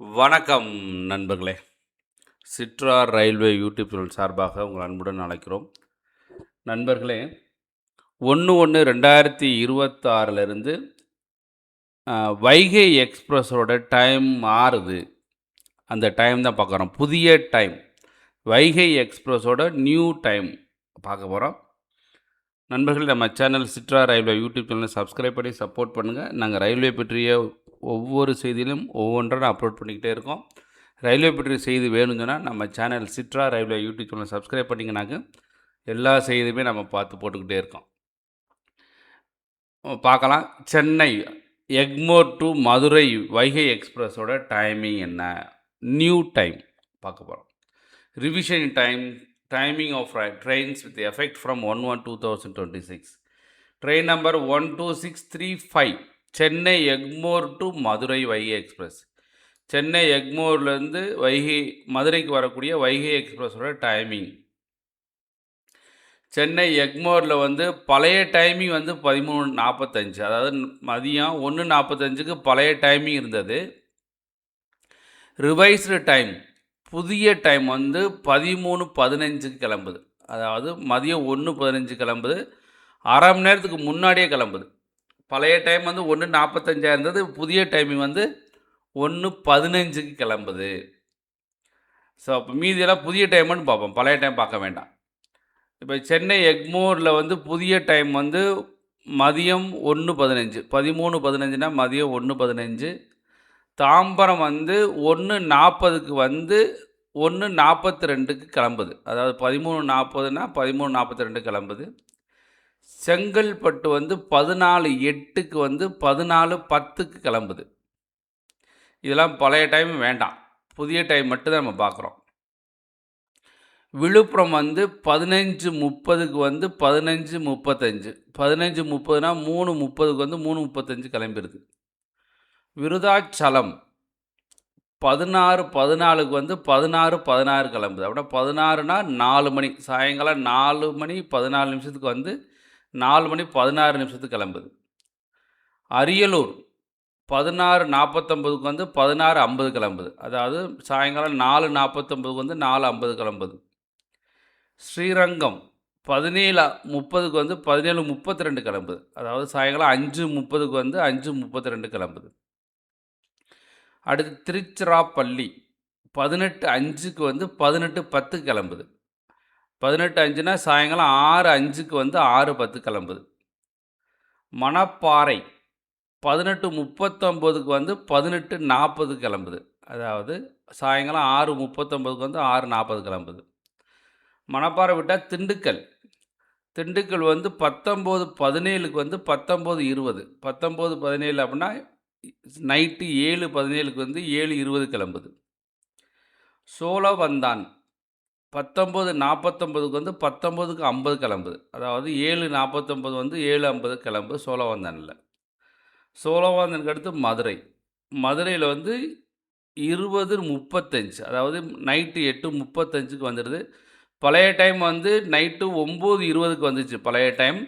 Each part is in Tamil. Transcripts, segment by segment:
வணக்கம் நண்பர்களே. சிட்ரா ரயில்வே யூடியூப் சேனல் சார்பாக உங்கள் அன்புடன் அழைக்கிறோம். நண்பர்களே ஒன்று ஒன்று ரெண்டாயிரத்தி இருபத்தாறிலிருந்து வைகை எக்ஸ்பிரஸோட டைம் மாறுது. அந்த டைம் தான் பார்க்குறோம் புதிய டைம். வைகை எக்ஸ்பிரஸோட நியூ டைம் பார்க்க போகிறோம் நண்பர்களே நம்ம சேனல் சிட்ரா ரயில்வே யூடியூப் சேனலை சப்ஸ்கிரைப் பண்ணி சப்போர்ட் பண்ணுங்கள் நாங்கள் ரயில்வே பற்றிய ஒவ்வொரு செய்தியிலும் ஒவ்வொன்றை அப்லோட் பண்ணிக்கிட்டே இருக்கோம். ரயில்வே பற்றி செய்தி வேணும்னு சொன்னால் நம்ம channel சிட்ரா railway YouTube channel subscribe பண்ணிங்கனாக்க எல்லா செய்தியுமே நம்ம பார்த்து போட்டுக்கிட்டே இருக்கோம். பார்க்கலாம். சென்னை எக்மோர் டு மதுரை வைகை எக்ஸ்பிரஸோட டைமிங் என்ன? நியூ டைம் பார்க்க போகிறோம் revision time timing of trains with effect from one one two thousand twenty six train number one two six three five Chennai Egmore to Madurai Vaigai express. Chennai எக்மோர்லேருந்து Vaigai மதுரைக்கு வரக்கூடிய வைகை எக்ஸ்பிரஸோட டைமிங். சென்னை எக்மோரில் வந்து பழைய டைமிங் வந்து பதிமூணு நாற்பத்தஞ்சு அதாவது மதியம் ஒன்று நாற்பத்தஞ்சுக்கு பழைய டைமிங் இருந்தது. ரிவைஸ்டு டைம் புதிய டைம் வந்து பதிமூணு பதினஞ்சுக்கு கிளம்புது. அதாவது மதியம் ஒன்று பதினஞ்சு கிளம்புது. அரை மணி நேரத்துக்கு முன்னாடியே கிளம்புது. பழைய டைம் வந்து ஒன்று நாற்பத்தஞ்சாக இருந்தது புதிய டைமிங் வந்து ஒன்று பதினஞ்சுக்கு கிளம்புது. ஸோ அப்போ மீதியெல்லாம் புதிய டைம்னு பார்ப்போம். பழைய டைம் பார்க்க வேண்டாம். இப்போ சென்னை எக்மோரில் வந்து புதிய டைம் வந்து மதியம் ஒன்று பதினஞ்சு. பதிமூணு பதினஞ்சுனா மதியம் ஒன்று பதினஞ்சு. தாம்பரம் வந்து ஒன்று நாற்பதுக்கு வந்து ஒன்று நாற்பத்தி ரெண்டுக்கு கிளம்புது. அதாவது பதிமூணு நாற்பதுனா பதிமூணு நாற்பத்தி ரெண்டு கிளம்புது. செங்கல்பட்டு வந்து பதினாலு எட்டுக்கு வந்து பதினாலு பத்துக்கு கிளம்புது. இதெல்லாம் பழைய டைம் வேண்டாம். புதிய டைம் மட்டும்தான் நம்ம பார்க்குறோம். விழுப்புரம் வந்து பதினஞ்சு முப்பதுக்கு வந்து பதினஞ்சு முப்பத்தஞ்சு. பதினஞ்சு முப்பதுனா மூணு முப்பதுக்கு வந்து மூணு முப்பத்தஞ்சு கிளம்பிடுது விருதாச்சலம் பதினாறு பதினாலுக்கு வந்து பதினாறு பதினாறு கிளம்புது. அப்படின்னா பதினாறுனா நாலு மணி. சாயங்காலம் நாலு மணி பதினாலு நிமிஷத்துக்கு வந்து நாலு மணி பதினாறு நிமிஷத்துக்கு கிளம்புது. அரியலூர் பதினாறு நாற்பத்தொம்பதுக்கு வந்து பதினாறு ஐம்பது கிளம்புது. அதாவது சாயங்காலம் நாலு நாற்பத்தொம்பதுக்கு வந்து நாலு ஐம்பது கிளம்புது. ஸ்ரீரங்கம் பதினேழு முப்பதுக்கு வந்து பதினேழு முப்பத்தி ரெண்டு கிளம்புது. அதாவது சாயங்காலம் அஞ்சு முப்பதுக்கு வந்து அஞ்சு முப்பத்தி ரெண்டு கிளம்புது. அடுத்து திருச்சிராப்பள்ளி பதினெட்டு அஞ்சுக்கு வந்து பதினெட்டு பத்து கிளம்புது. பதினெட்டு அஞ்சுனா சாயங்காலம் ஆறு அஞ்சுக்கு வந்து ஆறு பத்து கிளம்புது. மணப்பாறை பதினெட்டு முப்பத்தொம்போதுக்கு வந்து பதினெட்டு நாற்பது கிளம்புது. அதாவது சாயங்காலம் ஆறு முப்பத்தொம்போதுக்கு வந்து ஆறு நாற்பது கிளம்புது. மணப்பாறை விட்டால் திண்டுக்கல். திண்டுக்கல் வந்து பத்தொம்போது பதினேழுக்கு வந்து பத்தொம்போது இருபது. பத்தொம்போது பதினேழு அப்படின்னா நைட்டு ஏழு பதினேழுக்கு வந்து ஏழு இருபது கிளம்புது. சோழவந்தான் பத்தொம்போது நாற்பத்தொம்பதுக்கு வந்து பத்தொம்போதுக்கு ஐம்பது கிளம்புது. அதாவது ஏழு நாற்பத்தொம்பது வந்து ஏழு ஐம்பது கிளம்புது சோழவந்தனில். சோழவந்தனுக்கு அடுத்து மதுரை. மதுரையில் வந்து இருபது முப்பத்தஞ்சு அதாவது நைட்டு எட்டு முப்பத்தஞ்சுக்கு வந்துடுது. பழைய டைம் வந்து நைட்டு ஒம்பது இருபதுக்கு வந்துச்சு பழைய டைம்.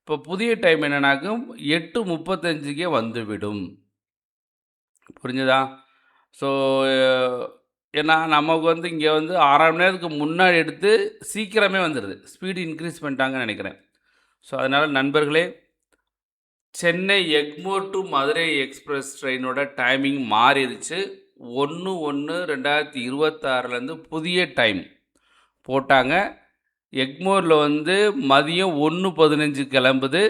இப்போ புதிய டைம் என்னென்னாக்கும் எட்டு முப்பத்தஞ்சுக்கே வந்துவிடும். புரிஞ்சுதா? ஸோ ஏன்னா நமக்கு வந்து இங்கே வந்து அரை மணி நேரத்துக்கு முன்னாடி எடுத்து சீக்கிரமே வந்துடுது ஸ்பீடு இன்க்ரீஸ் பண்ணிட்டாங்கன்னு நினைக்கிறேன். ஸோ அதனால் நண்பர்களே சென்னை எக்மோர் டு மதுரை எக்ஸ்பிரஸ் ட்ரெயினோட டைமிங் மாறிடுச்சு. ஒன்று ஒன்று ரெண்டாயிரத்தி இருபத்தாறுலேருந்து புதிய டைம் போட்டாங்க. எக்மோரில் வந்து மதியம் ஒன்று பதினஞ்சு கிளம்புது.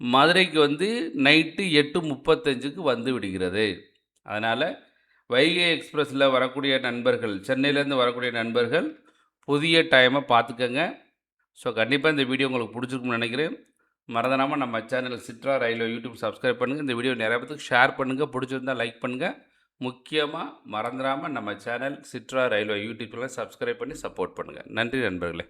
மதுரைக்கு வந்து நைட்டு எட்டு முப்பத்தஞ்சுக்கு வந்து விடுகிறது. அதனால் வைகை எக்ஸ்பிரஸில் வரக்கூடிய நண்பர்கள் சென்னையிலேருந்து வரக்கூடிய நண்பர்கள் புதிய டைமை பார்த்துக்கங்க. ஸோ கண்டிப்பாக இந்த வீடியோ உங்களுக்கு பிடிச்சிருக்குன்னு நினைக்கிறேன். மறந்துடாமல் நம்ம channel Sitra railway YouTube subscribe பண்ணுங்கள் இந்த வீடியோ நிறைய பேருக்கு ஷேர் பண்ணுங்கள் பிடிச்சிருந்தால் லைக் பண்ணுங்கள் முக்கியமாக மறந்துடாமல் நம்ம சேனல் சிட்ரா ரயில்வே யூடியூப்பில் சப்ஸ்கிரைப் பண்ணி சப்போர்ட் பண்ணுங்கள் நன்றி நண்பர்களே.